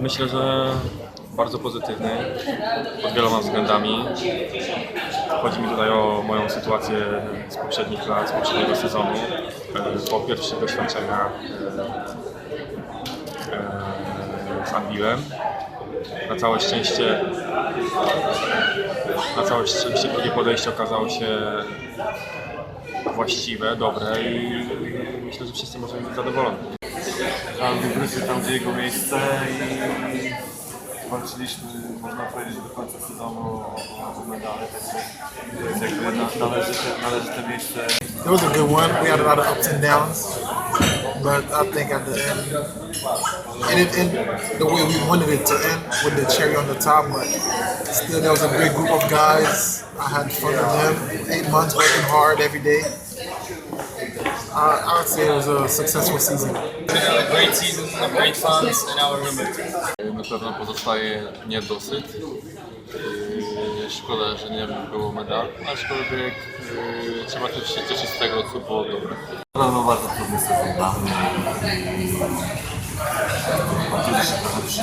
Myślę, że bardzo pozytywny pod wieloma względami. Chodzi mi tutaj o moją sytuację z poprzednich lat, z poprzedniego sezonu. E, Po pierwszych doświadczeniach e, e, z Anvilem. Na całe szczęście na całe szczęście drugie podejście okazało się właściwe, dobre i myślę, że wszyscy możemy być zadowoleni. Tam, jego miejsce i walczyliśmy, można powiedzieć, do końca sezonu o, medale, to jakby na, należyte, należyte miejsce. It was a good one. We had a lot of ups and downs, but I think at the end, and it and the way we wanted it to end with the cherry on the top, but still there was a great group of guys. I had fun with them. Eight months working hard every day. I, I would say it was a successful season. a great season of great fans and I will remember it. Na pewno pozostaje niedosyt. Yy, Szkoda, że nie było medalu, aczkolwiek yy, trzeba też się cieszyć z tego, co było dobre. Na pewno bardzo trudny sezon dla mnie.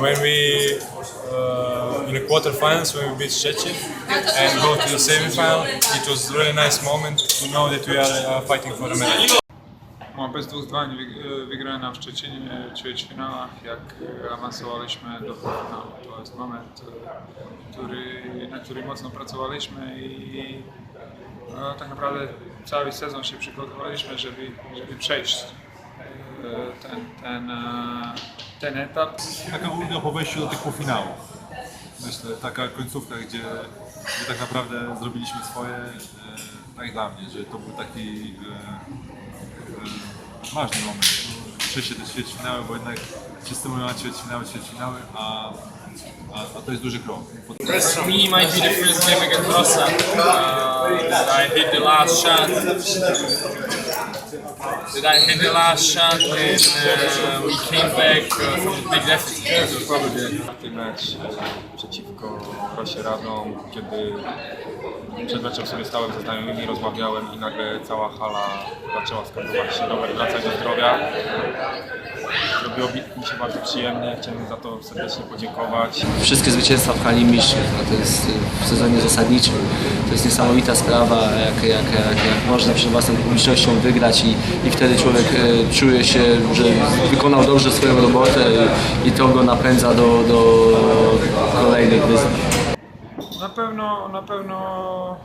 when we uh, in the quarterfinals when we beat Szczecin and go to the semifinal. It was a really nice moment to know that we are uh, fighting for the medal. No, bez dwóch zdań wyg- wygrana w Szczecinie w ćwierćfinałach, jak e, awansowaliśmy do półfinału. To jest moment, e, który, na który mocno pracowaliśmy i no, tak naprawdę cały sezon się przygotowaliśmy, żeby, żeby przejść e, ten, ten, e, ten etap. Taka ulga po wejściu do tych półfinałów. Myślę, taka końcówka, gdzie, gdzie tak naprawdę zrobiliśmy swoje, e, tak dla mnie, że to był taki e, e, ważny moment. Przejście do ćwierćfinały, bo jednak wszyscy mówią na ćwierćfinały, ćwierćfinały, a, a, a to jest duży krok. For me, it might be the first game against Rossa. Uh, I hit the last shot. That I hit the last shot and uh, we came back uh, from a big deficit. Czwarty mecz e, przeciwko Rosie Radom, kiedy przed meczem sobie stałem ze znajomymi, rozmawiałem i nagle cała hala zaczęła skandować Robert wracaj do zdrowia. Zrobiło mi się bardzo przyjemnie, chciałem za to serdecznie podziękować. wszystkie zwycięstwa w hali mistrzów. No to jest y, w sezonie zasadniczym. To jest niesamowita sprawa, jak, jak, jak, jak można przed własną publicznością wygrać i, i wtedy człowiek y, czuje się, że wykonał dobrze swoją robotę i, i to go napędza do, do kolejnych wyzwań. Na pewno, na pewno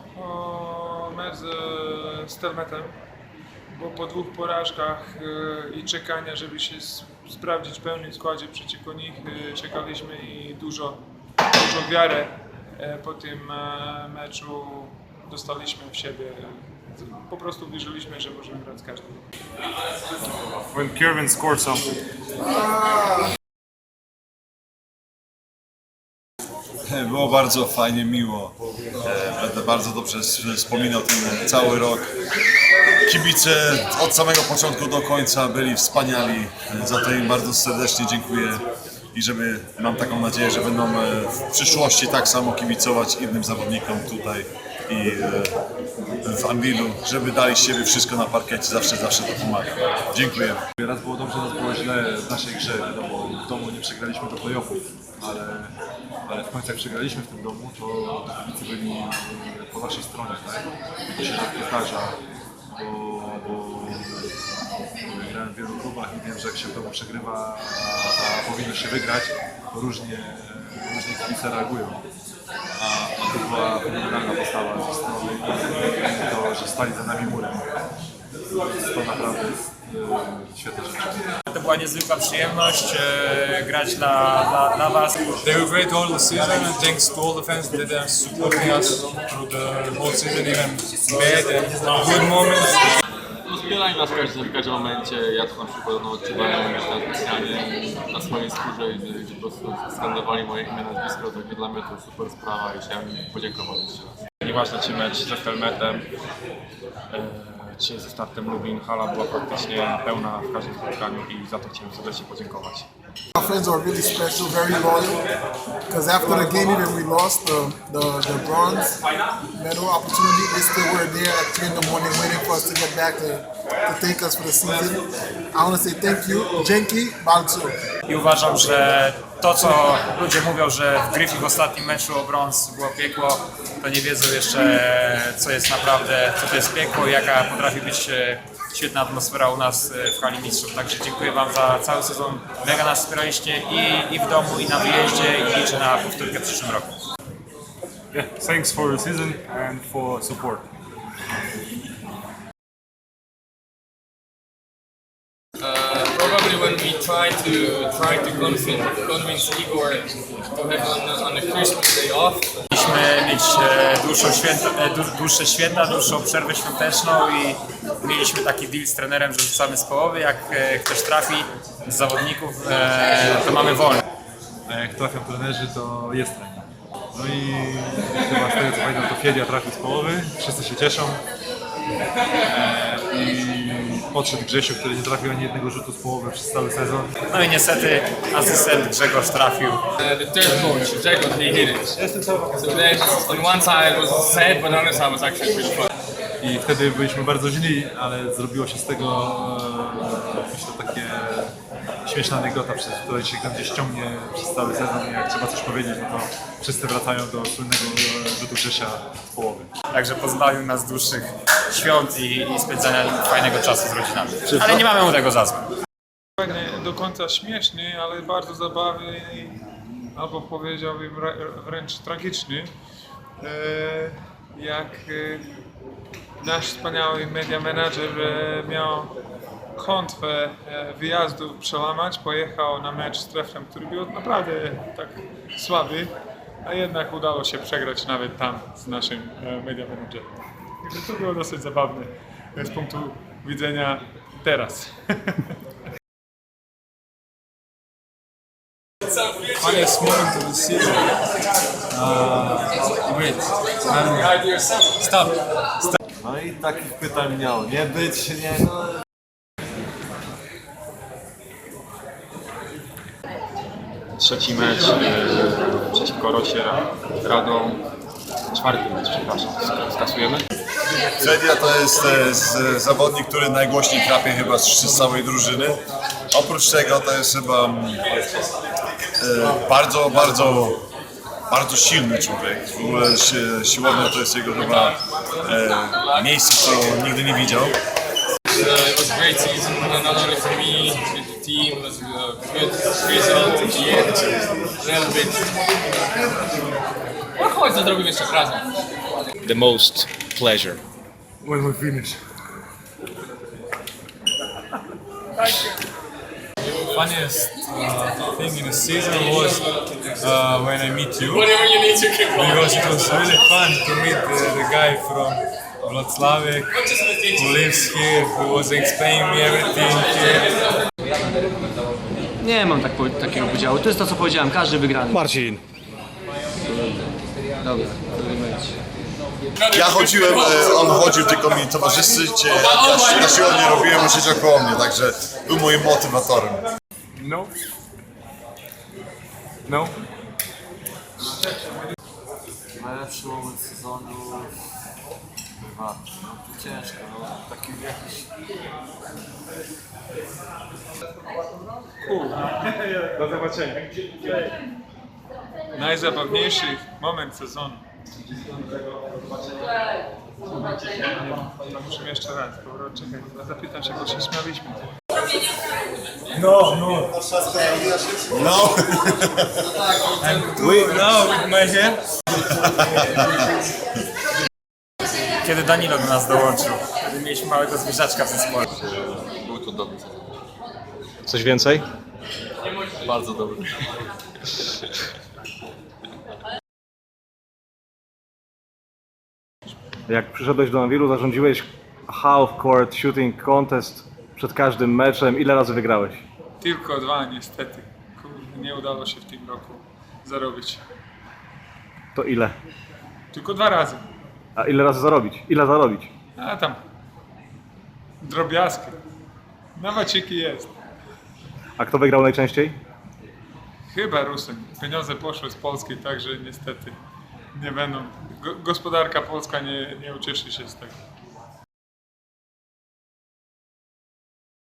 mecz z- z Telmetem, bo po dwóch porażkach e, i czekania, żeby się sprawdzić w pełnym składzie przeciwko nich, e, czekaliśmy i dużo, dużo wiary e, po tym e, meczu dostaliśmy w siebie. Po prostu wierzyliśmy, że możemy grać z każdym. When Kevin scored something, Było bardzo fajnie, miło. E, Będę bardzo dobrze wspominał ten cały rok. Kibice od samego początku do końca byli wspaniali. E, Za to im bardzo serdecznie dziękuję i żeby mam taką nadzieję, że będą e, w przyszłości tak samo kibicować innym zawodnikom tutaj i w Anwilu, żeby dali z siebie wszystko na parkiecie, zawsze, zawsze to pomaga. Dziękuję. Raz było dobrze, raz było źle w naszej grze. Wiadomo, w domu nie przegraliśmy do playoffów, ale, ale w końcu jak przegraliśmy w tym domu, to kibice byli e, po naszej stronie, tak? To się rzadko zdarza, bo, bo grałem w wielu klubach i wiem, że jak się w domu przegrywa, a, powinno się wygrać, to różnie, różnie kibice reagują. A, to była fenomenalna postawa ze strony i to, że stali za nami murem. To naprawdę jest e, świetna rzecz. To była niezwykła przyjemność e, grać dla, dla, dla Was. They were great all the season and thanks to all the fans that are supporting us through the whole season, even bad and good moments. Zbierali nas w każdym, w każdym momencie. Ja to na przykład no, odczuwałem już na specjalnie na swojej skórze, gdzie, gdzie po prostu skandowali moje imię, nazwisko. Także dla mnie to super sprawa i chciałem im podziękować jeszcze raz. Nieważne czy mecz ze Helmetem, mecz ze startem Lublin. Hala była praktycznie pełna w każdym spotkaniu i za to chciałem serdecznie podziękować. Our friends are really special, very loyal. Because after the game, even we lost the, the, the bronze medal opportunity, they still were there at 3 in the morning waiting for us to get back to, to thank us for the season. I want to say thank you. Dzięki bardzo. I uważam, że to, co ludzie mówią, że w Gryfi w ostatnim meczu o brąz było piekło, to nie wiedzą jeszcze, co jest naprawdę, co to jest piekło i jaka potrafi być e, świetna atmosfera u nas e, w Hali Mistrzów. Także dziękuję Wam za cały sezon. Mega nas wspieraliście i, i w domu, i na wyjeździe i liczę na powtórkę w przyszłym roku. Yeah, thanks for the season and for support. Probably when we try to try to convince, convince Igor to have on, on a Christmas day off. Mieliśmy mieć e, dłuższą święto, e, dłu- dłuższe święta, dłuższą przerwę świąteczną i mieliśmy taki deal z trenerem, że rzucamy z połowy. Jak e, ktoś trafi z zawodników, to mamy wolne. A jak trafią trenerzy, to jest trening. No i chyba z tego co pamiętam, to Fiedia trafił z połowy, wszyscy się cieszą. I podszedł Grzesiu, który nie trafił ani jednego rzutu z połowy przez cały sezon. No i niestety asystent Grzegorz trafił. Uh, the third coach, Jacob, he hit it. So on one side it was sad, but on the other side was actually pretty fun. I wtedy byliśmy bardzo źli, ale zrobiło się z tego e, myślę takie śmieszna anegdota, przez której się tam gdzieś ciągnie przez cały sezon i jak trzeba coś powiedzieć, no to wszyscy wracają do słynnego rzutu Grzesia z połowy. Także pozbawił nas dłuższych świąt i, i spędzania fajnego czasu z rodzinami. Ale nie mamy mu tego za złe. nie do końca śmieszny, ale bardzo zabawny i albo powiedziałbym wrę- wręcz tragiczny. E, Jak e, nasz wspaniały media manager e, miał klątwę e, wyjazdu przełamać, pojechał na mecz z Treflem, który był naprawdę tak słaby, a jednak udało się przegrać nawet tam z naszym e, media managerem. Także to było dosyć zabawne e, z punktu widzenia teraz. Funniest moment of the season. Uh, wait. Um, stop. No i takich pytań miało nie być, nie no. Trzeci mecz e, przeciwko Rosie Radą. Czwarty mecz, przepraszam. Sk- Skasujemy? Fedia to jest e, z, zawodnik, który najgłośniej krapie chyba z, całej drużyny. Oprócz tego to jest chyba mm, e, bardzo, bardzo, bardzo silny człowiek. W ogóle si, siłownia to jest jego chyba e, miejsce, nigdy nie widział. Uh, it was a great season, uh, not only for me, but the team. It was a good result at the end. A little bit. No chodź, to zrobimy jeszcze razem. the most pleasure. When we finish. Funniest uh, thing in the season was uh, when I meet you. Whatever you need to keep. Because it was really fun to meet the, the guy from Wrocław who lives here, who was explaining me everything here. Nie mam tak, po- takiego podziału. To jest to, co powiedziałem, każdy wygrany. Marcin. Dobra, dobry mecz. Ja chodziłem, e, on chodził, tylko mi towarzyszycie. Ja na siłowni robiłem, on siedział koło mnie, także był moim motywatorem. No. No. Najlepszy moment sezonu. Chyba, no to ciężko, no taki jakiś Do zobaczenia. Najzabawniejszy moment sezonu. To musimy jeszcze raz, bo czekaj, zapytam się, bo się śmialiśmy. No. Kiedy Danilo do nas dołączył. Wtedy mieliśmy małego zwierzaczka w zespole. był to dobry sezon. Coś więcej? Bardzo dobry. Jak przyszedłeś do Nawilu, zarządziłeś half court shooting contest przed każdym meczem. Ile razy wygrałeś? Tylko dwa niestety. Kurde, nie udało się w tym roku zarobić. To ile? Tylko dwa razy. A ile razy zarobić? Ile zarobić? A tam drobiazgi. Na waciki jest. A kto wygrał najczęściej? Chyba Rusyn. Pieniądze poszły z Polski, także niestety nie będą. Go, gospodarka polska nie, nie ucieszy się z tego.